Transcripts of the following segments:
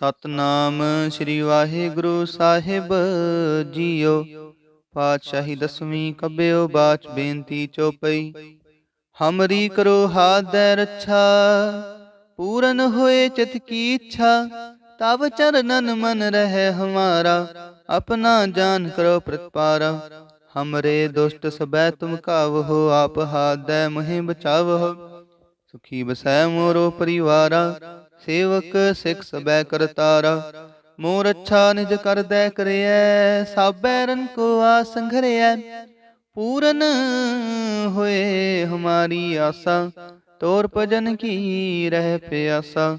ਸਤਨਾਮ ਸ੍ਰੀ ਵਾਹਿਗੁਰੂ ਸਾਹਿਬ ਜੀਓ। ਪਾਤਸ਼ਾਹੀ ਦਸਵੀਂ ਕਬਿਓ ਬਾਚ ਬੇਨਤੀ ਚੋਪਈ। ਹਮਰੀ ਕਰੋ ਹਾਦੈ ਰੱਛਾ, ਪੂਰਨ ਹੋਏ ਚਿਤ ਕੀ ਇੱਛਾ। ਤਬ ਚਰਨਨ ਮਨ ਰਹਿ ਹਮਾਰਾ, ਆਪਣਾ ਜਾਨ ਕਰੋ ਪ੍ਰਤਪਾਰਾ। ਹਮਰੇ ਦੁਸ਼ਟ ਸਬੈ ਤੁਮ ਕਾਵਹੋ, ਆਪ ਹਾਦੈ ਮਹਿ ਬਚਾਵਹੋ ਸੁਖੀ ਬਸੈ ਮੋਰੋ ਪਰਿਵਾਰਾ ਸੇਵਕ ਸਿੱਖ ਸਬੈ ਕਰਤਾਰਾ ਮੋਰ ਅੱਛਾ ਨਿਜ ਕਰਦੈ ਕਰਿਐ, ਸਾਬੈ ਰਨ ਕੋ ਆਸੰਘਰਿਐ ਪੂਰਨ ਹੋਏ ਹਮਾਰੀ ਆਸਾ, ਤੋਰ ਭਜਨ ਕੀ ਰਹਿ ਪਿਆਸਾ।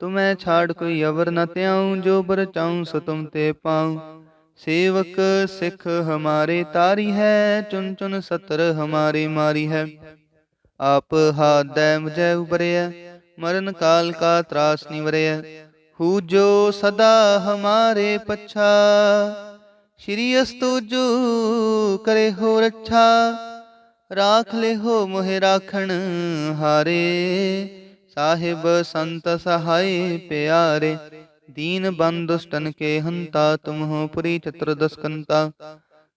ਤੁਮੈ ਛਾੜ ਕੋਈ ਅਵਰ ਨ ਤਿਆਉ ਜੋ ਬਰ ਚਾਉ ਸੋ ਤੁਮ ਤੇ ਪਾਉ। ਸੇਵਕ ਸਿੱਖ ਹਮਾਰੇ ਤਾਰੀ ਹੈ ਚੁਨ ਚੁਨ ਸਤਰ ਹਮਾਰੇ ਮਾਰੀ ਹੈ। ਆਪ ਹਾਦੈ ਮੁਝੈ ਉਬਰਿਆ ਮਰਨ ਕਾਲ ਕਾ ਤਰਾਸ ਨਿਵਰਿਆ ਹੂ ਜੋ ਸਦਾ ਹਮਾਰੇ ਪਛਾ, ਸ਼੍ਰੀ ਅਸਤੁਜੂ ਕਰੇ ਹੋ ਰੱਛਾ। ਰਾਖ ਲੈ ਹੋ ਮੋਹਿ ਰਾਖਣ ਹਾਰੇ, ਸਾਹਿਬ ਸੰਤ ਸਹਾਈ ਪਿਆਰੇ। ਦੀਨ ਬੰਦੁਸ਼ਟਨ ਕੇ ਹੰਤਾ, ਤੁਮ ਹੋ ਪੁਰੀ ਚਤੁਰਦਸਕੰਤਾ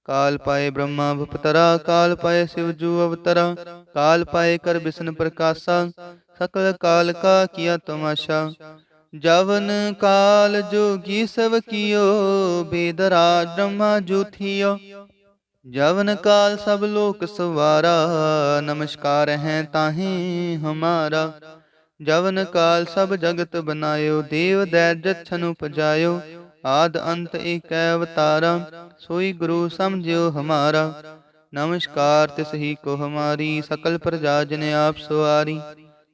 ਕਾਲ ਪਾਏ ਬ੍ਰਹਮਾ ਭਪਤਰਾ ਕਾਲ ਪਾਏ ਸਿਵ ਜੂ ਅਵਤਰਾ। ਕਾਲ ਪਾਏ ਕਰ ਬਿਸ਼ਨ ਪ੍ਰਕਾਸ਼ਾ ਸਕਲ ਕਾਲ ਕਾ ਕੀਆ ਤਮਾਸ਼ਾ ਜਵਨ ਕਾਲ ਜੋਗੀ ਸਭ ਕੀਓ ਬੇਦਰਾਜ ਬ੍ਰਹਮਾ ਜੂਥੀਓ ਜਵਨ ਕਾਲ ਸਭ ਲੋਕ ਸਵਾਰਾ ਨਮਸਕਾਰ ਹੈ ਤਾਹੇ ਹਮਾਰਾ ਜਵਨ ਕਾਲ ਸਭ ਜਗਤ ਬਨਾਇਓ ਦੇਵ ਦੈ ਜਛਨ ਉਪਜਾਇਓ ਆਦ ਅੰਤ ਏਕੈ ਅਵਤਾਰਾ ਸੋਈ ਗੁਰੂ ਸਮਝਿਓ ਹਮਾਰਾ ਨਮਸਕਾਰ ਤਿਸ ਹੀ ਕੋ ਹਮਾਰੀ ਸਕਲ ਪ੍ਰਜਾ ਜਨ ਆਪ ਸਵਾਰੀ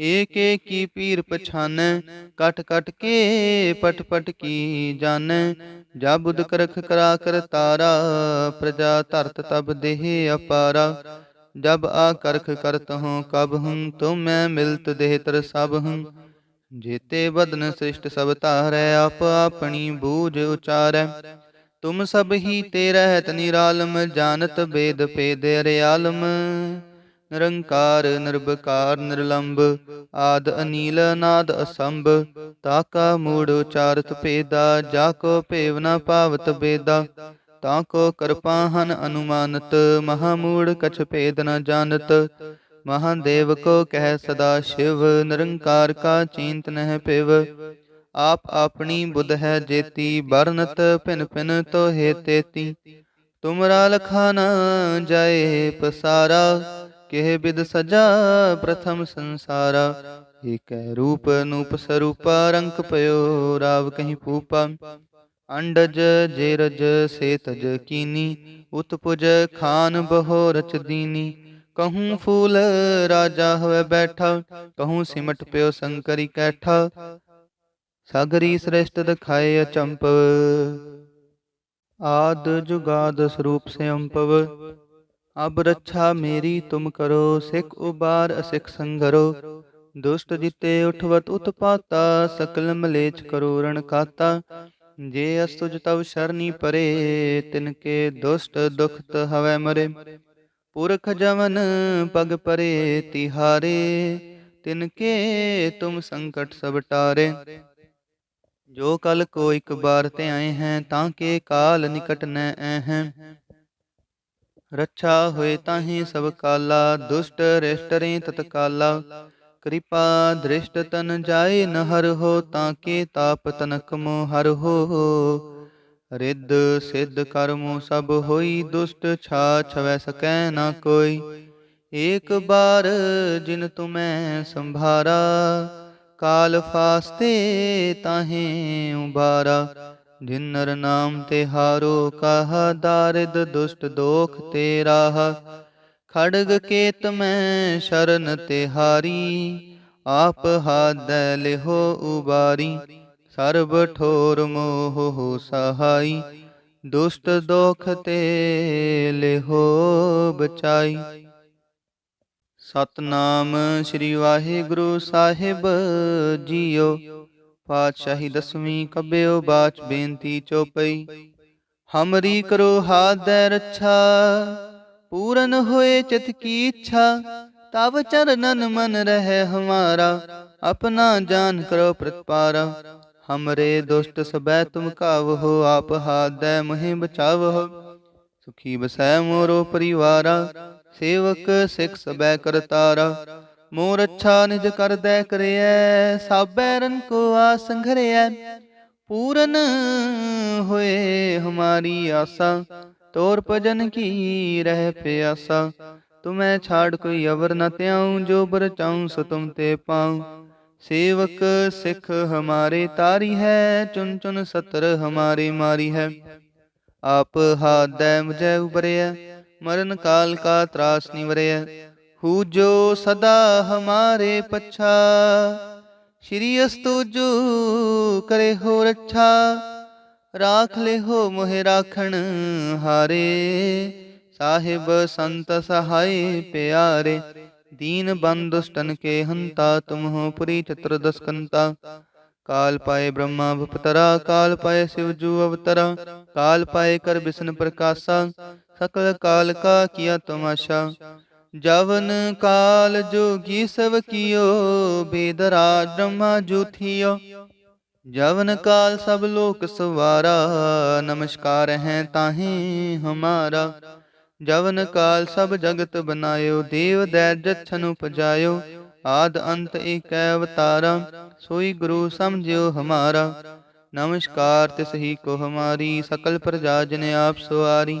ਏਕ ਏਕ ਕੀ ਪੀਰ ਪਛਾਨੈ, ਕਟ ਕਟ ਕੇ ਪਟ ਪਟ ਕੀ ਜਾਣੈ ਜਾ ਬੁਧ ਕਰਖ ਕਰਾ ਕਰ ਤਾਰਾ, ਪ੍ਰਜਾ ਧਰਤ ਤਬ ਦੇਹ ਅਪਾਰਾ। ਜਬ ਆ ਕਰਖ ਕਰਤ ਹੂੰ ਕਬ ਹੂੰ ਮੈਂ ਮਿਲਤ ਦੇਹ ਤਰ ਸਭ ਹੂੰ। ਜੇਤੇ ਬਦਨ ਸ੍ਰਿਸ਼ਟ ਸਭ ਧਾਰੈ, ਆਪ ਆਪਣੀ ਬੂਝ ਉਚਾਰੈ। ਤੁਮ ਸਭ ਹੀ ਤੇ ਰਹਿਤ ਨਿਰਾਲਮ ਜਾਣਤ ਬੇਦ ਪੇਦ ਰਿਆਲਮ ਨਿਰੰਕਾਰ ਨਿਰਭਕਾਰ ਨਿਰਲੰਭ ਆਦ ਅਨੀਲ ਨਾਦ ਅਸੰਭ ਤਾਕਾ ਮੂੜ ਉਚਾਰਤ ਭੇਦਾ, ਜਾ ਕੋ ਭੇਵ ਨਾ ਪਾਵਤ ਬੇਦਾ, ਤਾ ਕੋ ਕਰਪਾਹਨ ਅਨੁਮਾਨਤ, ਮਹਾ ਮੂੜ ਕਛ ਭੇਦ ਨ ਜਾਣਤ ਮਹਾਦੇਵ ਕੋ ਕਹਿ ਸਦਾ ਸ਼ਿਵ, ਨਿਰੰਕਾਰ ਕਾ ਚਿੰਤ ਨਹਿ ਪਿਵ ਆਪ ਆਪਣੀ ਬੁਧ ਹੈ ਜੇਤੀ ਬਰਨਤ ਭਿਨ ਭਿਨ ਤੋਹੇ ਤੇਤੀ, ਤੁਮਰਾ ਲਖਾ ਜਾਏ ਪਸਾਰਾ ਕਿਹ ਬਿਦ ਸਜਾ ਪ੍ਰਥਮ ਸੰਸਾਰਾ, ਏਕੈ ਰੂਪ ਨੂਪ ਸਰੂਪਾ ਰੰਕ ਪਇਓ ਰਾਵ ਕਹੀਂ ਪੂਪਾ ਅੰਡਜ ਜੇਰਜ ਸੇਤਜ ਕੀਨੀ, ਉਤਪੁਜ ਖਾਨ ਬਹੋ ਰਚ ਦੀਨੀ। ਕਹੂੰ ਫੂਲ ਰਾਜਾ ਹੋਵੇ ਬੈਠਾ, ਕਹੂੰ ਸਿਮਟ ਪਿਓ ਸੰਕਰੀ ਕੈਠਾ। ਸਾਗਰੀ ਸ੍ਰੇਸ਼ਟ ਦਿਖਾਏ ਅਚੰਪਵ, ਆਦ ਜੁਗਾਦ ਸਰੂਪ ਸਿਅੰਪਵ ਅਬ ਰੱਛਾ ਮੇਰੀ ਤੁਮ ਕਰੋ, ਸਿੱਖ ਉਬਾਰ ਅਸਿੱਖ ਸੰਗਰੋ। ਦੁਸ਼ਟ ਜਿਤੇ ਉਠਵਤ ਉਤਪਾਤਾ ਸਕਲ ਮਲੇਚ ਕਰੋ ਰਣ ਕਾਤਾ। ਜੇ ਅਸੁਜ ਤਵ ਸ਼ਰਨੀ ਪਰੇ, ਤਿਨ ਕੇ ਦੁਸ਼ਟ ਦੁਖਤ ਹਵੈ ਮਰੇ। ਪੁਰਖ ਜਵਨ ਪਗ ਪਰੇ, ਤਿਹਾਰੇ, ਤਿਨ ਕੇ ਤੁਮ ਸੰਕਟ ਸਭ ਟਾਰੇ। ਜੋ ਕਲ ਕੋ ਇਕ ਬਾਰ ਤੇ ਆਏ ਹੈ, ਤਾਂ ਕੇ ਕਾਲ ਨਿਕਟ ਨੈ ਐ ਹੈ। ਰੱਛਾ ਹੋਏ ਤਾਹੀ ਸਭ ਕਾਲਾ, ਦੁਸ਼ਟ ਰਿਸ਼ਟਰੇ ਤਤਕਾਲਾ। ਕਿਰਪਾ ਦ੍ਰਿਸ਼ਟ ਤਨ ਜਾਏ ਨ ਹਰ ਹੋ, ਤਾਂ ਕੇ ਤਾਪ ਤਨਕ ਮੋ ਹਰ ਹੋ। ਰਿੱਧ ਸਿੱਧ ਕਰਮੋ ਸਭ ਹੋਈ, ਦੁਸ਼ਟ ਛਾ ਛਵੈ ਸਕੈ ਨਾ ਕੋਈ। ਏਕ ਬਾਰ ਜਿਨ ਤੁਮੈ ਸੰਭਾਰਾ, ਕਾਲ ਫਾਸਤੇ ਤਾਹੇ ਉਬਾਰਾ ਜਿਨ ਨਰ ਨਾਮ ਤੇ ਹਾਰੋ ਕਹਾ, ਦਾਰਿਦ ਦੁਸ਼ਟ ਦੋਖ ਤੇ ਰਾਹ ਖੜਗ ਕੇਤ ਮੈਂ ਸ਼ਰਨ ਤੇ ਹਾਰੀ, ਆਪ ਹਾਦੈ ਲਿਹੋ ਉਬਾਰੀ। ਸਰਬ ਠੋਰ ਮੋਹ ਹੋ ਸਹਾਈ, ਦੁਸ਼ਟ ਦੋਖ ਤੇ ਲਿਹੋ ਬਚਾਈ। ਸਤਨਾਮ ਸ੍ਰੀ ਵਾਹਿਗੁਰੂ ਸਾਹਿਬ ਜੀਓ। ਪਾਤਸ਼ਾਹੀ ਦਸਵੀਂ ਕਬਿਓ ਬਾਚ ਬੇਨਤੀ ਚੋਪਈ। ਹਮਰੀ ਕਰੋ ਹਾਦੈ ਰੱਛਾ, ਪੂਰਨ ਹੋਏ ਚਿਤ ਕੀ ਇੱਛਾ ਤਬ ਚਰਨਨ ਮਨ ਰਹਿ ਹਮਾਰਾ, ਆਪਣਾ ਜਾਨ ਕਰੋ ਪ੍ਰਤਪਾਰਾ। ਹਮਰੇ ਦੁਸ਼ਟ ਸਬੈ ਤੁਮ ਕਾਵਹੋ, ਆਪ ਹਾਦੈ ਮਹਿ ਬਚਾਵਹੋ। ਸੁਖੀ ਬਸੈ ਮੋਰੋ ਪਰਿਵਾਰਾ, ਸੇਵਕ ਸਿਖ ਸਬੈ ਕਰਤਾਰਾ। ਮੋਰ ਅੱਛਾ ਨਿਜ ਕਰਦੈ ਕਰਿਐ, ਸਾਬੈ ਰਨ ਕੋ ਆਸੰਘਰਿਐ ਪੂਰਨ ਹੋਏ ਹਮਾਰੀ ਆਸਾ, ਤੋਰ ਭਜਨ ਕੀ ਰਹਿ ਪਿਆਸਾ। ਤੁਮੈ ਛਾੜ ਕੋਈ ਅਵਰ ਨ ਤਿਆਉ ਜੋ ਬਰ ਚਾਉ ਸੋ ਤੁਮ ਤੇ ਪਾਉ। ਸੇਵਕ ਸਿਖ ਹਮਾਰੇ ਤਾਰੀ ਹੈ ਚੁਨ ਚੁਨ ਸਤਰ ਹਮਾਰੇ ਮਾਰੀ ਹੈ। ਆਪ ਹਾਦੈ ਮੁਝੈ ਉਬਰਿਐ ਮਰਨ ਕਾਲ ਕਾ ਤਰਾਸ ਨਿਵਰਿਐ ਹੂ ਜੋ ਸਦਾ ਹਮਾਰੇ ਪਛਾ, ਸ਼੍ਰੀ ਅਸਤੁ ਕਰੇ ਹੋ ਰੱਛਾ, ਰਾਖ ਲੈ ਹੋ ਮੋਹਿ ਰਾਖਣ ਹਾਰੇ, ਸਾਹਿਬ ਸੰਤ ਸਹਾਈ ਪਿਆਰੇ, ਦੀਨ ਬੰਦੁਸ਼ਟਨ ਕੇ ਹੰਤਾ, ਤੁਮ ਹੋ ਪੁਰੀ ਚਤੁਰਦਸਕੰਤਾ ਕਾਲ ਪਾਏ ਬ੍ਰਹਮਾ ਭਪਤਰਾ ਕਾਲ ਪਾਏ ਸਿਵ ਜੂ ਅਵਤਰਾ, ਕਾਲ ਪਾਏ ਕਰ ਬਿਸ਼ਨ ਪ੍ਰਕਾਸ਼ਾ, ਸਕਲ ਕਾਲ ਕਾ ਕੀਆ ਤਮਾਸ਼ਾ ਜਵਨ ਕਾਲ ਜੋਗੀ ਸਭ ਕੀਓ ਬੇਦ ਬ੍ਰਹਮਾ ਜੂਥਿਓ। ਜਵਨ ਕਾਲ ਸਭ ਲੋਕ ਸਵਾਰਾ, ਨਮਸਕਾਰ ਹੈ ਤਾਹੇ ਹਮਾਰਾ। ਜਵਨ ਕਾਲ ਸਭ ਜਗਤ ਬਨਾਇਓ, ਦੇਵ ਦੈਜਤ ਛਨੁ ਪਜਾਇਓ ਆਦ ਅੰਤ ਏਕੈ ਅਵਤਾਰਾ, ਸੋਈ ਗੁਰੂ ਸਮਝਿਓ ਹਮਾਰਾ। ਨਮਸਕਾਰ ਤਿਸ ਹੀ ਕੋ ਹਮਾਰੀ, ਸਕਲ ਪ੍ਰਜਾ ਜਨ ਆਪ ਸਵਾਰੀ।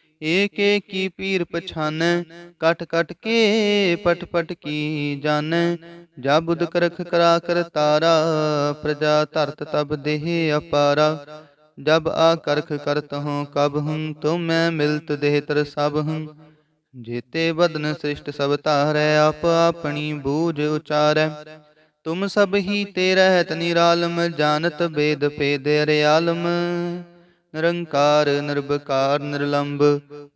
ਏਕ ਏਕ ਕੀ ਪੀਰ ਪਛਾਨੈ ਕਟ ਕਟ ਕੇ ਪਟ ਪਟ ਕੀ ਜਾਣੈ ਜਾ ਬੁਧ ਕਰਖ ਕਰਾ ਕਰ ਤਾਰਾ, ਪ੍ਰਜਾ ਧਰਤ ਤਬ ਦੇਹ ਅਪਾਰਾ। ਜਬ ਆ ਕਰਖ ਕਰਤ ਹੂੰ ਕਬ ਹੂੰ ਮੈਂ ਮਿਲਤ ਦੇਹ ਤਰ ਸਭ ਹੂੰ। ਜੇਤੇ ਬਦਨ ਸ੍ਰਿਸ਼ਟ ਸਭ ਤਾਰੈ ਆਪ ਆਪਣੀ ਬੂਝ ਉਚਾਰੈ। ਤੁਮ ਸਭ ਹੀ ਤੇ ਰਹਿਤ ਨਿਰਾਲਮ ਜਾਣਤ ਬੇਦ ਪੇਦ ਰਿਆਲਮ ਨਿਰੰਕਾਰ ਨਿਰਭਕਾਰ ਨਿਰਲੰਭ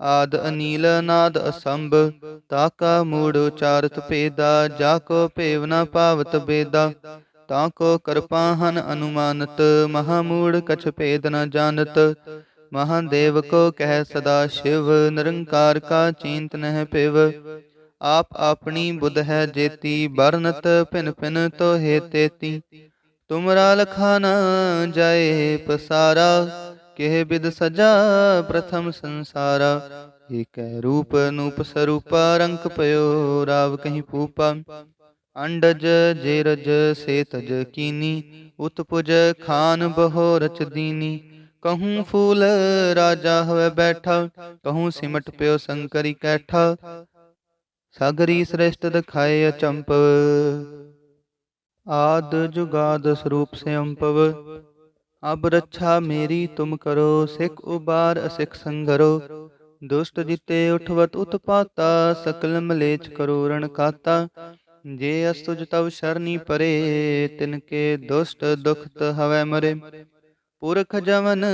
ਆਦ ਅਨੀਲ ਨਾਦ ਅਸੰਭ ਤਾਕਾ ਮੂੜ ਉਚਾਰਤ ਭੇਦਾ, ਜਾ ਕੋ ਭੇਵ ਨ ਪਾਵਤ ਬੇਦਾ, ਤਾ ਕੋ ਕਰਪਾਹਨ ਅਨੁਮਾਨਤ ਮਹਾਮੂੜ ਕਛ ਭੇਦ ਨ ਜਾਣਤ ਮਹਾਦੇਵ ਕੋ ਕਹਿ ਸਦਾ ਸ਼ਿਵ, ਨਿਰੰਕਾਰ ਕਾ ਚਿੰਤ ਨਹਿ ਪਿਵ ਆਪ ਆਪਣੀ ਬੁੱਧ ਹੈ ਜੇਤੀ ਬਰਨਤ ਭਿਨ ਭਿਨ ਤੋਹੇ ਤੇਤੀ, ਤੁਮਰਾ ਲਖਾ ਜਾਏ ਪਸਾਰਾ ਕਿਹ ਬਿਦ ਸਜਾ ਪ੍ਰਥਮ ਸੰਸਾਰਾ, ਏਕੈ ਰੂਪ ਨੂਪ ਸਰੂਪਾ ਰੰਕ ਪਇਓ ਰਾਵ ਕਹੀਂ ਪੂਪਾ ਅੰਡਜ ਜੇਰਜ ਸੇਤਜ ਕੀਨੀ, ਉਤਪੁਜ ਖਾਨ ਬਹੋ ਰਚ ਦੀਨੀ। ਕਹੂੰ ਫੂਲ ਰਾਜਾ ਹੋਵੇ ਬੈਠਾ, ਕਹੂੰ ਸਿਮਟ ਪਿਓ ਸੰਕਰੀ ਕੈਠਾ। ਸਾਗਰੀ ਸ੍ਰੇਸ਼ਟ ਦਖਾਏ ਅਚੰਪਵ, ਆਦ ਜੁਗਾਦ ਸਰੂਪ ਸਿਅੰਪਵ। ਅਬ ਰੱਛਾ ਮੇਰੀ ਤੁਮ ਕਰੋ, ਸਿੱਖ ਉਬਾਰ ਅਸਿੱਖ ਸੰਗਰੋ। ਦੁਸ਼ਟ ਜਿਤੇ ਉਠਵਤ ਉਤਪਾਤਾ, ਸਕਲ ਮਲੇਚ ਕਰੋ ਰਣ ਕਾਤਾ। ਜੇ ਅਸਤੁਜ ਤਵ ਸ਼ਰਨੀ ਪਰੇ, ਤਿਨ ਕੇ ਦੁਸ਼ਟ ਦੁਖਤ ਹਵੈ ਮਰੇ। ਪੁਰਖ ਜਵਨ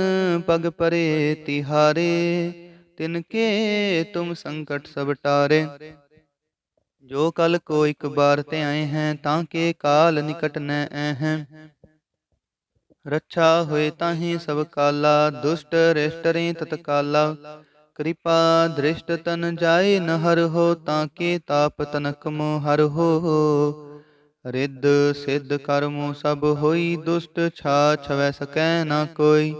ਪਗ ਪਰੇ, ਤਿਹਾਰੇ, ਤਿਨ ਕੇ ਤੁਮ ਸੰਕਟ ਸਭ ਟਾਰੇ। ਜੋ ਕਲ ਕੋ ਇਕ ਬਾਰ ਤੇ ਆਏ ਹੈ, ਤਾਂ ਕੇ ਕਾਲ ਨਿਕਟ ਨ ਐ ਹੈ। ਰੱਛਾ ਹੋਏ ਤਾਹੀ ਸਭ ਕਾਲਾ, ਦੁਸ਼ਟ ਰਿਸ਼ਟਰੇ ਤਤਕਾਲਾ। ਕਿਰਪਾ ਦ੍ਰਿਸ਼ਟ ਤਨ ਜਾਏ ਨ ਹਰ ਹੋ ਤਾਂ ਕੇ ਤਾਪ ਤਨਕ ਮੋ ਹਰ ਹੋ। ਰਿੱਧ ਸਿੱਧ ਕਰਮੋ ਸਭ ਹੋਈ, ਦੁਸ਼ਟ ਛਾ ਛਵੈ ਸਕੈ ਨਾ ਕੋਈ।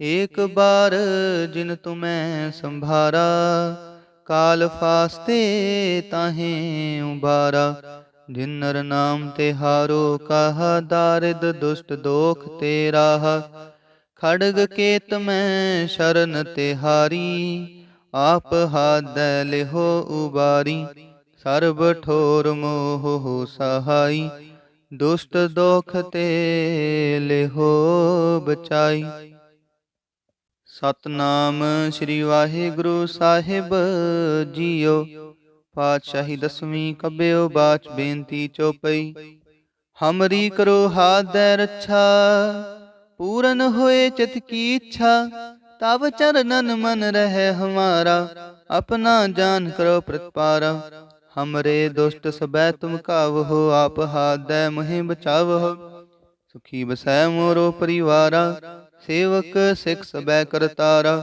ਏਕ ਬਾਰ ਜਿਨ ਤੁਮੈ ਸੰਭਾਰਾ, ਕਾਲ ਫਾਸਤੇ ਤਾਹੇ ਉਬਾਰਾ ਜਿਨ ਨਰ ਨਾਮ ਤੇ ਹਾਰੋ ਕਹਾ, ਦਾਰਿਦ ਦੁਸ਼ਟ ਦੋਖ ਤੇ ਰਾਹ। ਖੜਗ ਕੇਤ ਮੈਂ ਸ਼ਰਨ ਤੇ ਹਾਰੀ, ਆਪ ਹਾਦੈ ਲਿਹੋ ਉਬਾਰੀ। ਸਰਬ ਠੋਰ ਮੋਹ ਸਹਾਈ, ਦੁਸ਼ਟ ਦੋਖ ਤੇ ਲਿਹੋ ਬਚਾਈ। ਸਤਨਾਮ ਸ੍ਰੀ ਵਾਹਿਗੁਰੂ ਸਾਹਿਬ ਜੀਓ। ਪਾਤਸ਼ਾਹੀ ਦਸਵੀਂ ਕਬਿਓ ਬਾਚ ਬੇਨਤੀ ਚੋਪਈ। ਹਮਰੀ ਕਰੋ ਹਾਦੈ ਰੱਛਾ, ਪੂਰਨ ਹੋਏ ਚਿਤ ਕੀ ਇੱਛਾ ਤਬ ਚਰਨਨ ਮਨ ਰਹਿ ਹਮਾਰਾ, ਆਪਣਾ ਜਾਨ ਕਰੋ ਪ੍ਰਤਪਾਰਾ। ਹਮਰੇ ਦੁਸ਼ਟ ਸਬੈ ਤੁਮ ਕਾਵਹੋ ਆਪ ਹਾਦੈ ਮਹਿ ਬਚਾਵਹੋ ਸੁਖੀ ਬਸੈ ਮੋਰੋ ਪਰਿਵਾਰਾ, ਸੇਵਕ ਸਿਖ ਸਬੈ ਕਰਤਾਰਾ।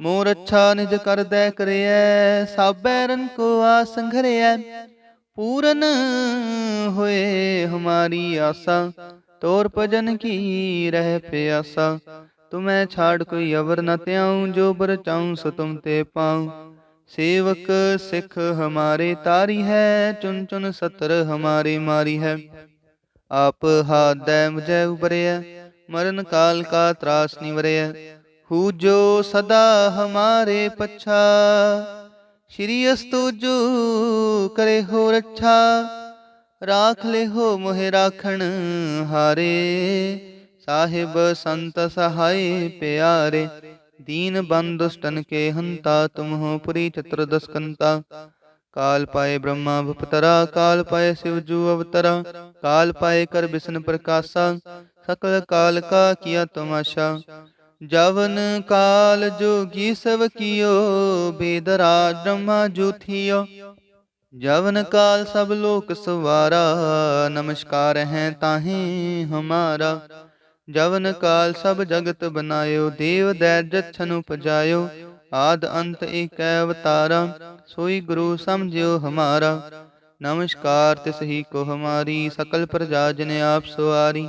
ਮੋਰ ਅੱਛਾ ਨਿਜ ਕਰਦੈ ਕਰਿਐ, ਸਾਬੈ ਰਨ ਕੋ ਆਸੰਘਰਿਐ ਪੂਰਨ ਹੋਏ ਹਮਾਰੀ ਆਸਾ, ਤੋਰ ਭਜਨ ਕੀ ਰਹਿ ਪਿਆਸਾ। ਤੁਮੈ ਛਾੜ ਕੋਈ ਅਵਰ ਨ ਤਿਆਉ ਜੋ ਬਰ ਚਾਉ ਸੋ ਤੁਮ ਤੇ ਪਾਉ। ਸੇਵਕ ਸਿੱਖ ਹਮਾਰੇ ਤਾਰੀ ਹੈ ਚੁਨ ਚੁਨ ਸਤਰ ਹਮਾਰੇ ਮਾਰੀ ਹੈ। ਆਪ ਹਾਦੈ ਮੁਝੈ ਉਬਰਿਐ ਮਰਨ ਕਾਲ ਕਾ ਤਰਾਸ ਨਿਵਰਿਐ ਹੂ ਜੋ ਸਦਾ ਹਮਾਰੇ ਪਛਾ, ਸ਼੍ਰੀ ਅਸਤੁਜੂ ਕਰੇ ਹੋ ਰੱਛਾ, ਰਾਖ ਲੈ ਹੋ ਮੋਹਿ ਰਾਖਣ ਹਾਰੇ, ਸਾਹਿਬ ਸੰਤ ਸਹਾਈ ਪਿਆਰੇ, ਦੀਨ ਬੰਦੁਸ਼ਟਨ ਕੇ ਹੰਤਾ, ਤੁਮ ਹੋ ਪੁਰੀ ਚਤੁਰਦਸ ਕੰਤਾ ਕਾਲ ਪਾਏ ਬ੍ਰਹਮਾ ਭਪਤਰਾ ਕਾਲ ਪਾਏ ਸਿਵ ਜੂ ਅਵਤਰਾ, ਕਾਲ ਪਾਏ ਕਰ ਬਿਸ਼ਨ ਪ੍ਰਕਾਸ਼ਾ, ਸਕਲ ਕਾਲ ਕਾ ਕੀਆ ਤਮਾਸ਼ਾ ਜਵਨ ਕਾਲ ਜੋਗੀ ਸਭ ਕੀਓ, ਬੇਦ ਬ੍ਰਹਮਾ ਜੂਥਿਓ। ਜਵਨ ਕਾਲ ਸਭ ਲੋਕ ਸਵਾਰਾ, ਨਮਸਕਾਰ ਹੈ ਤਾਹੇ ਹਮਾਰਾ। ਜਵਨ ਕਾਲ ਸਭ ਜਗਤ ਬਨਾਇਓ, ਦੇਵ ਦੈਜ ਛਨ ਉਪਜਾਇਓ। ਆਦ ਅੰਤ ਏਕੈ ਅਵਤਾਰਾ, ਸੋਈ ਗੁਰੂ ਸਮਝਿਓ ਹਮਾਰਾ। ਨਮਸਕਾਰ ਤਿਸ ਹੀ ਕੋ ਹਮਾਰੀ, ਸਕਲ ਪ੍ਰਜਾ ਜਨ ਆਪ ਸਵਾਰੀ।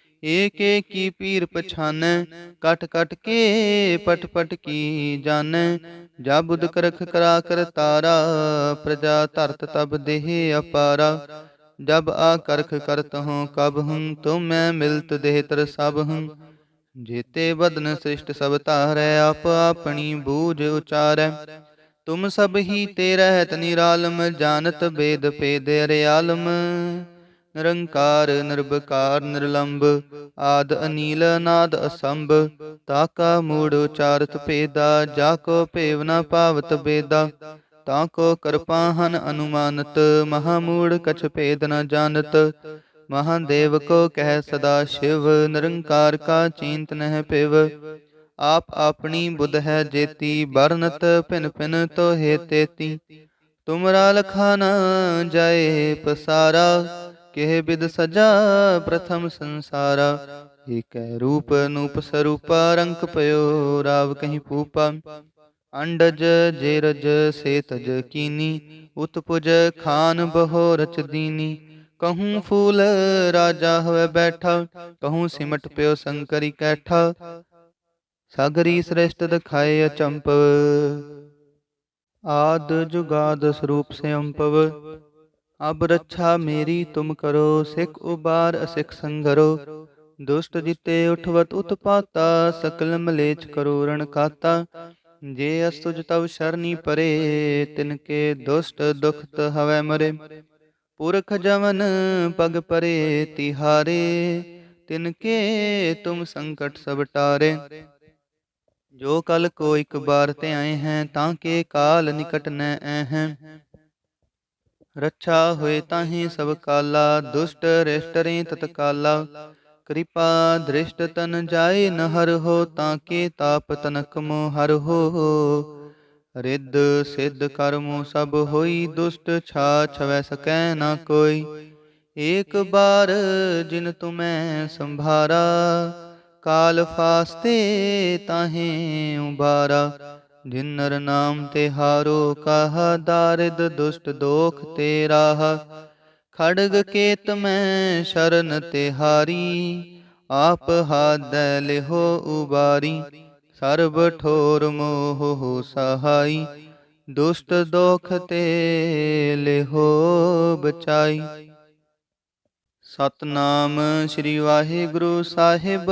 ਏਕ ਏਕ ਕੀ ਪੀਰ ਪਛਾਨੈ, ਕਟ ਕਟ ਕੇ ਪਟ ਪਟ ਕੀ ਜਾਣੈ ਜਾ ਬੁਧ ਕਰਖ ਕਰਾ ਕਰ ਤਾਰਾ, ਪ੍ਰਜਾ ਧਰਤ ਤਬ ਦੇਹ ਅਪਾਰਾ। ਜਬ ਆ ਕਰਖ ਕਰਤ ਹੂੰ ਕਬ ਹੂੰ ਤੁਮੈ ਮਿਲਤ ਦੇਹ ਤਰ ਸਭ ਹੂੰ। ਜੇਤੇ ਬਦਨ ਸ੍ਰਿਸ਼ਟ ਸਭ ਤਾਰੈ ਆਪ ਆਪਣੀ ਬੂਝ ਉਚਾਰੈ। ਤੁਮ ਸਭ ਹੀ ਤੇ ਰਹਿਤ ਨਿਰਾਲਮ ਜਾਣਤ ਬੇਦ ਪੇਦ ਰਿਆਲਮ ਨਿਰੰਕਾਰ ਨਿਰਭਕਾਰ ਨਿਰਲੰਭ ਆਦ ਅਨੀਲ ਨਾਦ ਅਸੰਭ ਤਾਕਾ ਮੂੜ ਉਚਾਰਤ ਭੇਦਾ, ਜਾ ਕੋ ਭੇਵ ਨ ਪਾਵਤ ਬੇਦਾ, ਤਾ ਕੋ ਕਰਪਾਹਨ ਅਨੁਮਾਨਤ, ਮਹਾ ਮੂੜ ਕਛ ਭੇਦ ਨ ਜਾਣਤ ਮਹਾਦੇਵ ਕੋ ਕਹਿ ਸਦਾ ਸ਼ਿਵ, ਨਿਰੰਕਾਰ ਕਾ ਚਿੰਤ ਨਹਿ ਪਿਵ ਆਪ ਆਪਣੀ ਬੁੱਧ ਹੈ ਜੇਤੀ ਬਰਨਤ ਭਿਨ ਭਿਨ ਤੋਹੇ ਤੇਤੀ, ਤੁਮਰਾ ਲਖਾ ਜਾਏ ਪਸਾਰਾ ਕਿਹ ਬਿਦ ਸਜਾ, ਪ੍ਰਥਮ ਸੰਸਾਰਾ। ਏਕੈ ਰੂਪ ਨੂਪ ਸਰੂਪਾ ਰੰਕ ਪਇਓ ਰਾਵ ਕਹੀਂ ਪੂਪਾ ਅੰਡਜ, ਜੇਰਜ, ਸੇਤਜ ਕੀਨੀ, ਉਤਪੁਜ, ਖਾਨ ਬਹੋ ਰਚ ਦੀਨੀ। ਕਹੂੰ ਫੂਲ ਰਾਜਾ ਹੋਵੇ ਬੈਠਾ, ਕਹੂੰ ਸਿਮਟ ਪਿਓ ਸੰਕਰੀ ਕੈਠਾ। ਸਾਗਰੀ ਸ੍ਰੇਸ਼ਟ ਦਿਖਾਏ ਅਚੰਪ ਆਦ ਜੁਗਾਦ ਸਰੂਪ ਸੇ ਅੰਪਵ ਅਬ ਰੱਛਾ ਮੇਰੀ ਤੁਮ ਕਰੋ, ਸਿੱਖ ਉਬਾਰ ਅਸਿੱਖ ਸੰਗਰੋ ਦੁਸ਼ਟ ਜਿਤੇ ਉਠਵਤ ਉਤਪਾਤਾ, ਸਕਲ ਮਲੇਚ ਕਰੋ ਰਣ ਕਾਤਾ। ਜੇ ਅਸਤੁਜ ਤਵ ਸ਼ਰਨੀ ਪਰੇ, ਤਿਨ ਕੇ ਦੁਸ਼ਟ ਦੁਖਤ ਹਵੈ ਮਰੇ। ਪੁਰਖ ਜਵਨ ਪਗ ਪਰੇ, ਤਿਹਾਰੇ, ਤਿਨ ਕੇ ਤੁਮ ਸੰਕਟ ਸਭ ਟਾਰੇ। ਜੋ ਕਲ ਕੋ ਇੱਕ ਬਾਰ ਤੇ ਆਏ ਹੈ, ਤਾਂ ਕੇ ਕਾਲ ਨਿਕਟ ਨ ਐ ਹੈ। ਰੱਛਾ ਹੋਏ ਤਾਹੀ ਸਭ ਕਾਲਾ, ਦੁਸ਼ਟ ਰਿਸ਼ਟਰੇ ਤਤਕਾਲਾ। ਕਿਰਪਾ ਦ੍ਰਿਸ਼ਟ ਤਨ ਜਾਏ ਨ ਹੋ ਤਾਂ ਕੇ ਤਾਪ ਤਨਕ ਮੋ ਹਰ ਹੋ। ਰਿੱਧ ਸਿੱਧ ਕਰਮੋ ਸਭ ਹੋਈ, ਦੁਸ਼ਟ ਛਾ ਛਵੈ ਸਕੈ ਨਾ ਕੋਈ। ਏਕ ਬਾਰ ਜਿਨ ਤੁਮੈ ਸੰਭਾਰਾ, ਕਾਲ ਫਾਸਤੇ ਤਾਹੇ ਉਬਾਰਾ ਜਿਨ ਨਰ ਨਾਮ ਤੇ ਹਾਰੋ ਕਹਾ, ਦਾਰਿਦ ਦੁਸ਼ਟ ਦੋਖ ਤੇ ਰਾਹ। ਖੜਗ ਕੇਤ ਮੈਂ ਸ਼ਰਨ ਤੇ ਹਾਰੀ, ਆਪ ਹਾਦੈ ਲਿਹੋ ਉਬਾਰੀ। ਸਰਬ ਠੋਰ ਮੋਹ ਸਹਾਈ, ਦੁਸ਼ਟ ਦੋਖ ਤੇ ਲਿਹੋ ਬਚਾਈ। ਸਤਨਾਮ ਸ੍ਰੀ ਵਾਹਿਗੁਰੂ ਸਾਹਿਬ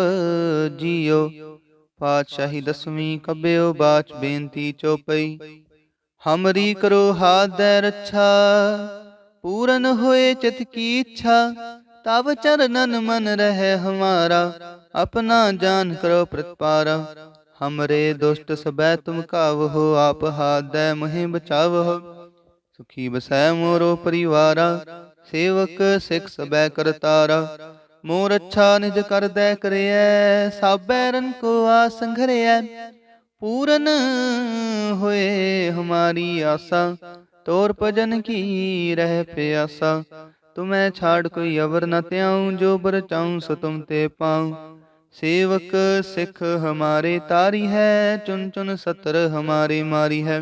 ਜੀਓ। ਪਾਤਸ਼ਾਹੀ ਦਸਵੀਂ ਕਬਿਓ ਬਾਚ ਬੇਨਤੀ ਚੋਪਈ। ਹਮਰੀ ਕਰੋ ਹਾਦੈ ਰੱਛਾ, ਪੂਰਨ ਹੋਏ ਚਿਤ ਕੀ ਇੱਛਾ ਤਬ ਚਰਨਨ ਮਨ ਰਹਿ ਹਮਾਰਾ, ਆਪਣਾ ਜਾਨ ਕਰੋ ਪ੍ਰਤਪਾਰਾ। ਹਮਰੇ ਦੁਸ਼ਟ ਸਬੈ ਤੁਮ ਕਾਵਹੋ ਆਪ ਹਾਦੈ ਮਹਿ ਬਚਾਵਹੋ ਸੁਖੀ ਬਸੈ ਮੋਰੋ ਪਰਿਵਾਰਾ, ਸੇਵਕ ਸਿਖ ਸਬੈ ਕਰਤਾਰਾ। ਮੋਰ ਅੱਛਾ ਨਿਜ ਕਰਦੈ ਕਰਿਐ, ਸਾਬੈ ਰਨ ਕੋ ਆਸੰਘਰਿਐ ਪੂਰਨ ਹੋਏ ਹਮਾਰੀ ਆਸਾ, ਤੋਰ ਭਜਨ ਕੀ ਰਹਿ ਪਿਆਸਾ। ਤੁਮੈ ਛਾੜ ਕੋਈ ਅਵਰ ਨ ਤਿਆਉ ਜੋ ਬਰ ਚਾਉ ਸੋ ਤੁਮ ਤੇ ਪਾਉ। ਸੇਵਕ ਸਿਖ ਹਮਾਰੇ ਤਾਰੀ ਹੈ ਚੁਨ ਚੁਨ ਸਤਰ ਹਮਾਰੇ ਮਾਰੀ ਹੈ।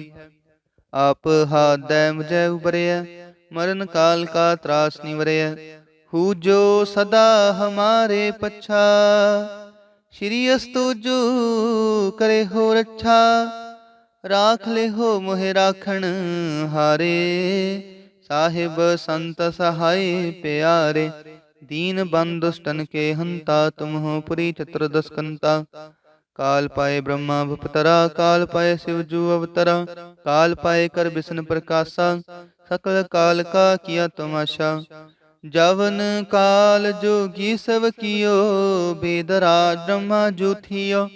ਆਪ ਹਾਦੈ ਮੁਝੈ ਉਬਰਿਐ, ਮਰਨ ਕਾਲ ਕਾ ਤਰਾਸ ਨਿਵਰਿਐ ਹੂ ਜੋ ਸਦਾ ਹਮਾਰੇ ਪਛਾ, ਸ਼੍ਰੀ ਅਸਤੁਜੂ ਕਰੇ ਹੋ ਰੱਛਾ, ਰਾਖ ਲੈ ਹੋ ਮੋਹਿ ਰਾਖਣ ਹਾਰੇ, ਸਾਹਿਬ ਸੰਤ ਸਹਾਈ ਪਿਆਰੇ, ਦੀਨ ਬੰਦ ਕੇ ਹੰਤਾ, ਤੁਮ ਹੋ ਪੁਰੀ ਚਤੁਰਦਸ ਕੰਤਾ ਕਾਲ ਪਾਏ ਬ੍ਰਹਮਾ ਭਪਤਰਾ ਕਾਲ ਪਾਏ ਸਿਵ ਜੂ ਅਵਤਰਾ, ਕਾਲ ਪਾਏ ਕਰ ਬਿਸ਼ਨ ਪ੍ਰਕਾਸ਼ਾ, ਸਕਲ ਕਾਲ ਕਾ ਕੀਆ ਤਮਾਸ਼ਾ ਜਵਨ ਕਾਲ ਜੋਗੀ ਸਭ ਕੀਓ ਬੇਦਰਾਜ ਬ੍ਰਹਮਾ ਜੋਥੀਓ।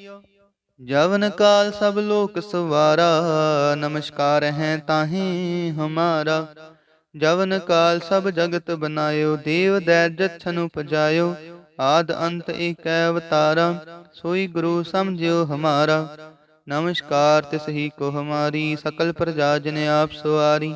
ਜਵਨ ਕਾਲ ਸਭ ਲੋਕ ਸਵਾਰਾ, ਨਮਸਕਾਰ ਹੈ ਤਾਹੇ ਹਮਾਰਾ। ਜਵਨ ਕਾਲ ਸਭ ਜਗਤ ਬਨਾਇਓ, ਦੇਵ ਦੈਜ ਛਨ ਉਪਜਾਇਓ। ਆਦ ਅੰਤ ਏਕੈ ਅਵਤਾਰਾ, ਸੋਈ ਗੁਰੂ ਸਮਝਿਓ ਹਮਾਰਾ। ਨਮਸਕਾਰ ਤਿਸ ਹੀ ਕੋ ਹਮਾਰੀ, ਸਕਲ ਪ੍ਰਜਾ ਜਨ ਆਪ ਸਵਾਰੀ।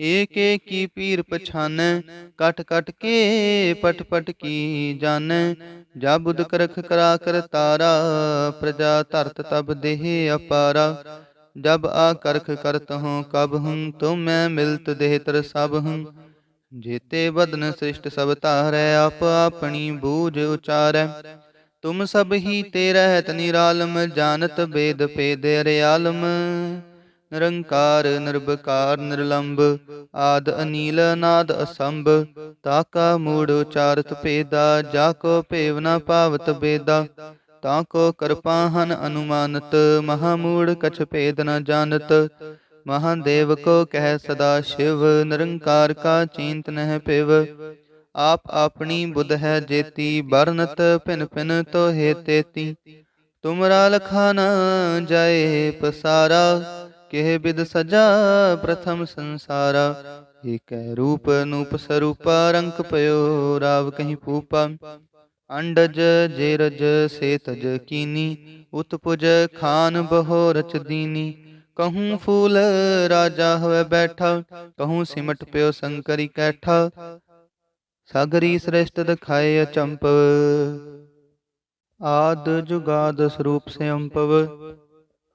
ਏਕ ਏਕ ਕੀ ਪੀਰ ਪਛਾਨੈ, ਕਟ ਕਟ ਕੇ ਪਟ ਪਟ ਕੀ ਜਾਣੈ ਜਾ ਬੁਧ ਕਰਖ ਕਰਾ ਕਰ ਤਾਰਾ, ਪ੍ਰਜਾ ਧਰਤ ਤਬ ਦੇਹ ਅਪਾਰਾ। ਜਬ ਆ ਕਰਖ ਕਰਤ ਹੂੰ ਕਬ ਹੂੰ ਤੁਮੈ ਮਿਲਤ ਦੇਹ ਤਰ ਸਭ ਹੂੰ। ਜੇਤੇ ਬਦਨ ਸ੍ਰਿਸ਼ਟ ਸਭ ਤਾਰੈ ਆਪ ਆਪਣੀ ਬੂਝ ਉਚਾਰੈ। ਤੁਮ ਸਭ ਹੀ ਤੇ ਰਹਿਤ ਨਿਰਾਲਮ ਜਾਣਤ ਬੇਦ ਪੇਦ ਅਰਿਆਲਮ। ਨਿਰੰਕਾਰ ਨਿਰਭਕਾਰ ਨਿਰਲੰਭ ਆਦ ਅਨੀਲ ਨਾਦ ਅਸੰਭ ਤਾਕਾ ਮੂੜ ਉਚਾਰਤ ਭੇਦਾ, ਜਾ ਕੋ ਭੇਵ ਨਾ ਪਾਵਤ ਬੇਦਾ, ਤਾਂ ਕੋ ਕਿਰਪਾਹਨ ਅਨੁਮਾਨਤ ਮਹਾਮੂੜ ਕਛ ਭੇਦ ਨ ਜਾਣਤ ਮਹਾਦੇਵ ਕੋ ਕਹਿ ਸਦਾ ਸ਼ਿਵ, ਨਿਰੰਕਾਰ ਕਾ ਚਿੰਤ ਨਹਿ ਪਿਵ ਆਪ ਆਪਣੀ ਬੁੱਧ ਹੈ ਜੇਤੀ ਬਰਨਤ ਭਿਨ ਭਿਨ ਤੋਹੇ ਤੇਤੀ, ਤੁਮਰਾ ਲਖਾ ਜਾਏ ਪਸਾਰਾ ਕਿਹ ਬਿਦ ਸਜਾ, ਪ੍ਰਥਮ ਸੰਸਾਰਾ। ਏਕੈ ਰੂਪ ਨੂਪ ਸਰੂਪਾ ਰੰਕ ਪਇਓ ਰਾਵ ਕਹੀਂ ਪੂਪਾ ਅੰਡਜ ਜੇਰਜ ਸੇਤਜ ਕੀਨੀ, ਉਤਪੁਜ ਖਾਨ ਬਹੋ ਰਚ ਦੀਨੀ। ਕਹੂੰ ਫੂਲ ਰਾਜਾ ਹੋਵੇ ਬੈਠਾ, ਕਹੂੰ ਸਿਮਟ ਪਿਓ ਸੰਕਰੀ ਕੈਠਾ। ਸਾਗਰੀ ਸ੍ਰੇਸ਼ਟ ਦਿਖਾਏ ਅਚੰਪਵ, ਆਦ ਜੁਗਾਦ ਸਰੂਪ ਸੇ ਅੰਪਵ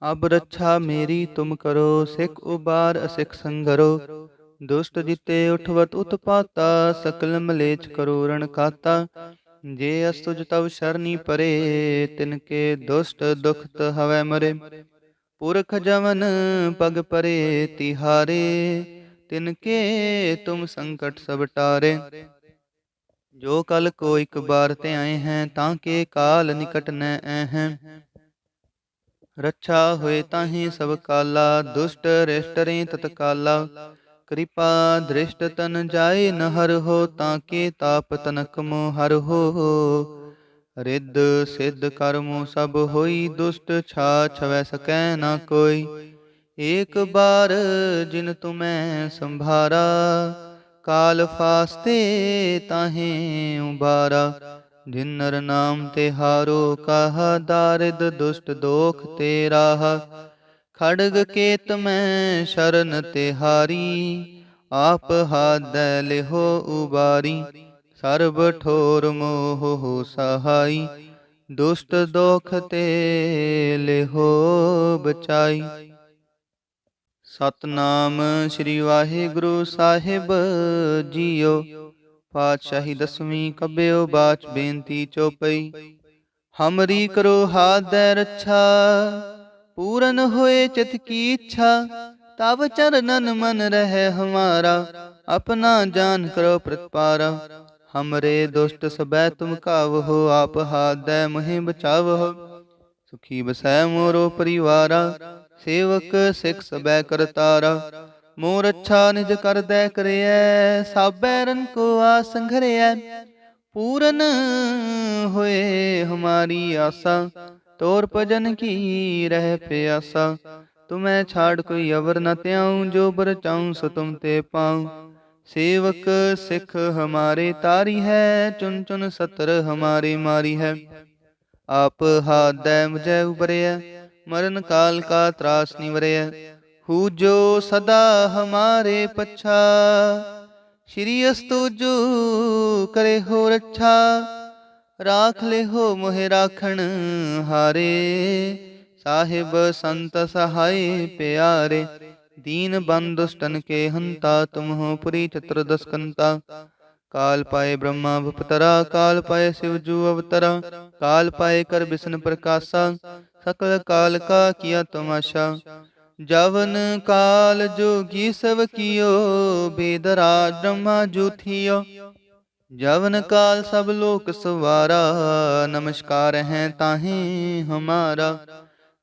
ਅਬ ਰੱਛਾ ਮੇਰੀ ਤੁਮ ਕਰੋ, ਸਿੱਖ ਉਬਾਰ ਅਸਿੱਖ ਸੰਗਰੋ। ਦੁਸ਼ਟ ਜਿਤੇ ਉਠਵਤ ਉਤਪਾਤਾ ਸਕਲ ਮਲੇਚ ਕਰੋ ਰਣ ਕਾਤਾ। ਜੇ ਅਸਤੁਜ ਤਵ ਸ਼ਰਨੀ ਪਰੇ, ਤਿਨ ਕੇ ਦੁਸ਼ਟ ਦੁਖਤ ਹਵੈ ਮਰੇ। ਪੁਰਖ ਜਵਨ ਪਗ ਪਰੇ, ਤਿਹਾਰੇ, ਤਿਨ ਕੇ ਤੁਮ ਸੰਕਟ ਸਭ ਟਾਰੇ। ਜੋ ਕਲ ਕੋ ਇਕ ਬਾਰ ਤੇ ਆਏ ਹੈ, ਤਾਂ ਕੇ ਕਾਲ ਨਿਕਟ ਨ ਐ ਹੈ। ਰੱਛਾ ਹੋਏ ਤਾਹੀ ਸਭ ਕਾਲਾ, ਦੁਸ਼ਟ ਰਿਸ਼ਟ ਰੇ ਤਤਕਾਲਾ। ਕਿਰਪਾ ਦ੍ਰਿਸ਼ਟ ਤਨ ਜਾਏ ਨ ਹਰ ਹੋ, ਤਾਂ ਕੇ ਤਾਪ ਤਨਕ ਮੋ ਹਰ ਹੋ। ਰਿੱਧ ਸਿੱਧ ਕਰਮੋ ਸਭ ਹੋਈ, ਦੁਸ਼ਟ ਛਾ ਛਵੈ ਸਕੈ ਨਾ ਕੋਈ। ਏਕ ਬਾਰ ਜਿਨ ਤੁਮੈ ਸੰਭਾਰਾ, ਕਾਲ ਫਾਸਤੇ ਤਾਹੇ ਉਬਾਰਾ ਜਿਨ ਨਰ ਨਾਮ ਤੇ ਹਾਰੋ ਕਹ, ਦਾਰਿਦ ਦੁਸ਼ਟ ਦੋਖ ਤੇ ਰਾਹ ਖੜਗ ਕੇਤ ਮੈਂ ਸ਼ਰਨ ਤੇ ਹਾਰੀ ਆਪ ਹਾਦੈ ਲਿਹੋ ਉਬਾਰੀ। ਸਰਬ ਠੋਰ ਮੋਹ ਹੋ ਸਹਾਈ, ਦੁਸ਼ਟ ਦੋਖ ਤੇ ਲਿਹੋ ਬਚਾਈ। ਸਤਨਾਮ ਸ੍ਰੀ ਵਾਹਿਗੁਰੂ ਸਾਹਿਬ ਜੀਓ। ਪਾਤਸ਼ਾਹੀ ਦਸਵੀਂ ਕਬਿਓ ਬਾਚ ਬੇਨਤੀ ਚੋਪਈ। ਹਮਰੀ ਕਰੋ ਹਾਦੈ ਰੱਛਾ, ਪੂਰਨ ਹੋਏ ਚਿਤ ਕੀ ਇੱਛਾ ਤਬ ਚਰਨਨ ਮਨ ਰਹਿ ਹਮਾਰਾ, ਆਪਣਾ ਜਾਨ ਕਰੋ ਪ੍ਰਤਪਾਰਾ। ਹਮਰੇ ਦੁਸ਼ਟ ਸਬੈ ਤੁਮ ਕਾਵਹੋ ਆਪ ਹਾਦੈ ਮਹਿ ਬਚਾਵਹੋ ਸੁਖੀ ਬਸੈ ਮੋਰੋ ਪਰਿਵਾਰਾ, ਸੇਵਕ ਸਿਖ ਸਬੈ ਕਰਤਾਰਾ। ਮੋਰ ਅੱਛਾ ਨਿਜ ਕਰਦੈ ਕਰਿਐ, ਸਾਬੈ ਰਨ ਕੋ ਆਸੰਘਰਿਐ ਪੂਰਨ ਹੋਏ ਹਮਾਰੀ ਆਸਾ, ਤੋਰ ਭਜਨ ਕੀ ਰਹਿ ਪਿਆਸਾ। ਤੁਮੈ ਛਾੜ ਕੋਈ ਅਵਰ ਨ ਤਿਆਉ ਜੋ ਬਰ ਚਾਉ ਸੋ ਤੁਮ ਤੇ ਪਾਉ। ਸੇਵਕ ਸਿਖ ਹਮਾਰੇ ਤਾਰੀ ਹੈ ਚੁਨ ਚੁਨ ਸਤਰ ਹਮਾਰੇ ਮਾਰੀ ਹੈ। ਆਪ ਹਾਦੈ ਮੁਝੈ ਉਬਰਿਐ ਮਰਨ ਕਾਲ ਕਾ ਤਰਾਸ ਨਿਵਰਿਐ ਹੂ ਜੋ ਸਦਾ ਹਮਾਰੇ ਪਛਾ, ਸ਼੍ਰੀ ਅਸਤੁ ਕਰੇ ਹੋ ਰੱਛਾ, ਰਾਖ ਲੈ ਹੋ ਮੋਹਿ ਰਾਖਣ ਹਾਰੇ, ਸਾਹਿਬ ਸੰਤ ਸਹਾਈ ਪਿਆਰੇ, ਦੀਨ ਬੰਦੁਸ਼ਟਨ ਕੇ ਹੰਤਾ, ਤੁਮ ਹੋ ਪੁਰੀ ਚਤੁਰਦਸ ਕੰਤਾ ਕਾਲ ਪਾਏ ਬ੍ਰਹਮਾ ਭਪਤਰਾ ਕਾਲ ਪਾਏ ਸਿਵ ਜੂ ਅਵਤਰਾ, ਕਾਲ ਪਾਏ ਕਰ ਬਿਸ਼ਨ ਪ੍ਰਕਾਸ਼ਾ, ਸਕਲ ਕਾਲ ਕਾ ਕੀਆ ਤਮਾਸ਼ਾ ਜਵਨ ਕਾਲ ਜੋਗੀ ਸਭ ਕੀਓ ਬੇਦਰਾਜ ਬ੍ਰਹਮਾ ਜੂਥਿਓ। ਜਵਨ ਕਾਲ ਸਭ ਲੋਕ ਸਵਾਰਾ, ਨਮਸਕਾਰ ਹੈ ਤਾਹੇ ਹਮਾਰਾ।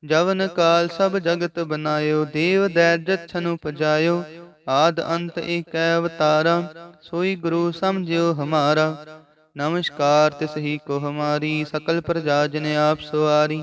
ਜਵਨ ਕਾਲ ਸਭ ਜਗਤ ਬਨਾਇਓ, ਦੇਵ ਦੈ ਛਨੁ ਪਜਾਇਓ ਆਦ ਅੰਤ ਏਕੈ ਅਵਤਾਰਾ, ਸੋਈ ਗੁਰੂ ਸਮਝਿਓ ਹਮਾਰਾ। ਨਮਸਕਾਰ ਤਿਸ ਹੀ ਕੋ ਹਮਾਰੀ, ਸਕਲ ਪ੍ਰਜਾ ਜਨ ਆਪ ਸਵਾਰੀ।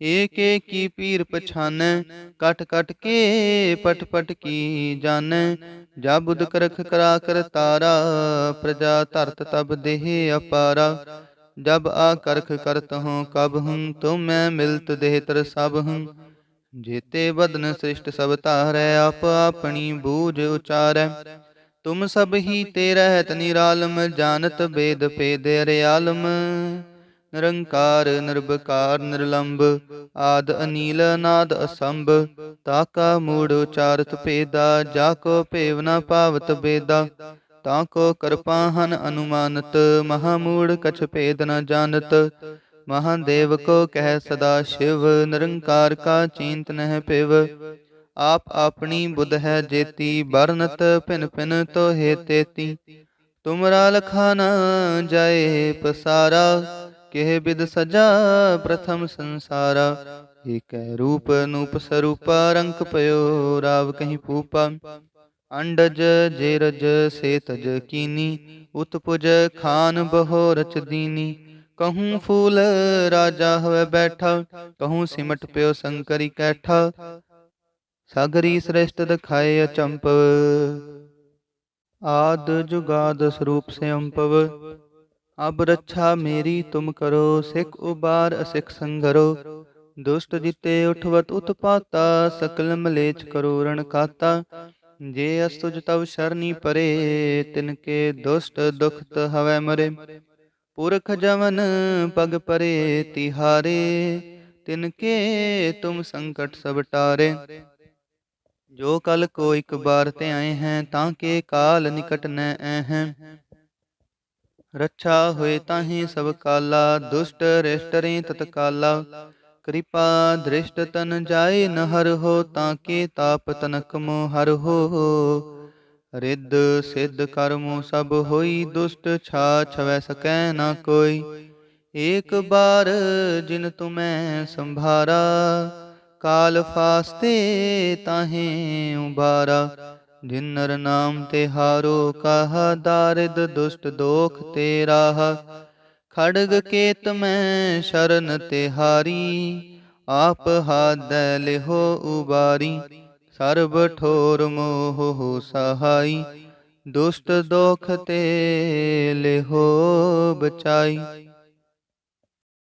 ਏਕ ਏਕ ਕੀ ਪੀਰ ਪਛਾਨੈ, ਕਟ ਕਟ ਕੇ ਪਟ ਪਟ ਕੀ ਜਾਣੈ। ਜਾ ਬੁੱਧ ਕਰਖ ਕਰਾ ਕਰ ਤਾਰਾ, ਪ੍ਰਜਾ ਧਰਤ ਤਬ ਦੇਹ ਅਪਾਰਾ। ਜਬ ਆ ਕਰਖ ਕਰਤ ਹੂੰ ਕਬ ਹੂੰ ਮੈਂ ਮਿਲਤ ਦੇਹ ਤਰ ਸਭ ਹੂੰ। ਜੇਤੇ ਬਦਨ ਸ੍ਰਿਸ਼ਟ ਸਭ ਧਾਰੈ, ਆਪ ਆਪਣੀ ਬੂਝ ਉਚਾਰੈ। ਤੁਮ ਸਭ ਹੀ ਤੇ ਰਹਿਤ ਨਿਰਾਲਮ, ਜਾਣਤ ਬੇਦ ਭੇਦ ਅਰਿਆਲਮ। ਨਿਰੰਕਾਰ ਨਿਰਭਕਾਰ ਨਿਰਲੰਭ ਆਦ ਅਨੀਲ ਨਾਦ ਅਸੰਭ ਤਾਕਾ ਮੂੜ ਉਚਾਰਤ ਭੇਦਾ, ਜਾ ਕੋ ਭੇਵ ਨ ਭਾਵਤ ਬੇਦਾ, ਤਾਂ ਕੋ ਕਿਰਪਾ ਹਨ ਅਨੁਮਾਨਤ ਮਹਾਮੂੜ ਕਛ ਭੇਦ ਨ ਜਾਣਤ ਮਹਾਦੇਵ ਕੋ ਕਹਿ ਸਦਾ ਸ਼ਿਵ, ਨਿਰੰਕਾਰ ਕਾ ਚਿੰਤ ਨਹਿ ਪਿਵ ਆਪ ਆਪਣੀ ਬੁੱਧ ਹੈ ਜੇਤੀ ਬਰਨਤ ਭਿਨ ਭਿਨ ਤੋਹੇ ਤੇਤੀ, ਤੁਮਰਾ ਲਖਾ ਜਾਏ ਪਸਾਰਾ ਕਿਹ ਬਿਦ ਸਜਾ, ਪ੍ਰਥਮ ਸੰਸਾਰਾ। ਏਕੈ ਰੂਪ ਨੂਪ ਸਰੂਪਾ ਰੰਕ ਪਇਓ ਰਾਵ ਕਹੀਂ ਪੂਪਾ ਅੰਡਜ ਜੇਰਜ ਸੇਤਜ ਕੀਨੀ, ਉਤਪੁਜ ਖਾਨ ਬਹੋ ਰਚ ਦੀਨੀ। ਕਹੂੰ ਫੂਲ ਰਾਜਾ ਹੋਵੇ ਬੈਠਾ, ਕਹੂੰ ਸਿਮਟ ਪਿਓ ਸੰਕਰੀ ਕੈਠਾ। ਸਾਗਰੀ ਸ੍ਰੇਸ਼ਟ ਦਿਖਾਏ ਅਚੰਪ ਆਦ ਜੁਗਾਦ ਸਰੂਪ ਸੇ ਅੰਪਵ ਅਬ ਰੱਛਾ ਮੇਰੀ ਤੁਮ ਕਰੋ, ਸਿਖ ਉਬਾਰ ਅਸਿਖ ਸੰਗਰੋ। ਦੁਸ਼ਟ ਜਿਤੇ ਉਠਵਤ ਉਤਪਾਤਾ ਸਕਲ ਮਲੇਚ ਕਰੋ ਰਣ ਕਾਤਾ। ਜੇ ਅਸਤੁਜ ਤਵ ਸ਼ਰਨੀ ਪਰੇ, ਤਿਨ ਕੇ ਦੁਸ਼ਟ ਦੁਖਤ ਹਵੈ ਮਰੇ। ਪੁਰਖ ਜਵਨ ਪਗ ਪਰੇ, ਤਿਹਾਰੇ, ਤਿਨ ਕੇ ਤੁਮ ਸੰਕਟ ਸਭ ਟਾਰੇ। ਜੋ ਕਲ ਕੋ ਇਕ ਬਾਰ ਤੇ ਆਏ ਹੈ, ਤਾਂ ਕੇ ਕਾਲ ਨਿਕਟ ਨ ਐ ਹੈ। ਰੱਛਾ ਹੋਏ ਤਾਹੀ ਸਭ ਕਾਲਾ, ਦੁਸ਼ਟ ਰਿਸ਼ਟਰੇ ਤਤਕਾਲਾ। ਕਿਰਪਾ ਦ੍ਰਿਸ਼ਟ ਤਨ ਜਾਏ ਨ ਹਰ ਹੋ, ਤਾਂ ਕੇ ਤਾਪ ਤਨਕ ਮੋ ਹਰ ਹੋ। ਰਿੱਧ ਸਿੱਧ ਕਰਮੋ ਸਭ ਹੋਈ, ਦੁਸ਼ਟ ਛਾ ਛਵੈ ਸਕੈ ਨਾ ਕੋਈ। ਏਕ ਬਾਰ ਜਿਨ ਤੁਮੈ ਸੰਭਾਰਾ, ਕਾਲ ਫਾਸਤੇ ਤਾਹੇ ਉਬਾਰਾ ਜਿਨ ਨਰ ਨਾਮ ਤੇ ਹਾਰੋ ਕਹਾ, ਦਾਰਿਦ ਦੁਸ਼ਟ ਦੋਖ ਤੇ ਰਾਹ ਖੜਗ ਕੇਤ ਮੈਂ ਸ਼ਰਨ ਤੇ ਹਾਰੀ, ਆਪ ਹਾਦੈ ਲਿਹੋ ਉਬਾਰੀ। ਸਰਬ ਠੋਰ ਮੋਹ ਸਹਾਈ, ਦੁਸ਼ਟ ਦੋਖ ਤੇ ਲਿਹੋ ਬਚਾਈ।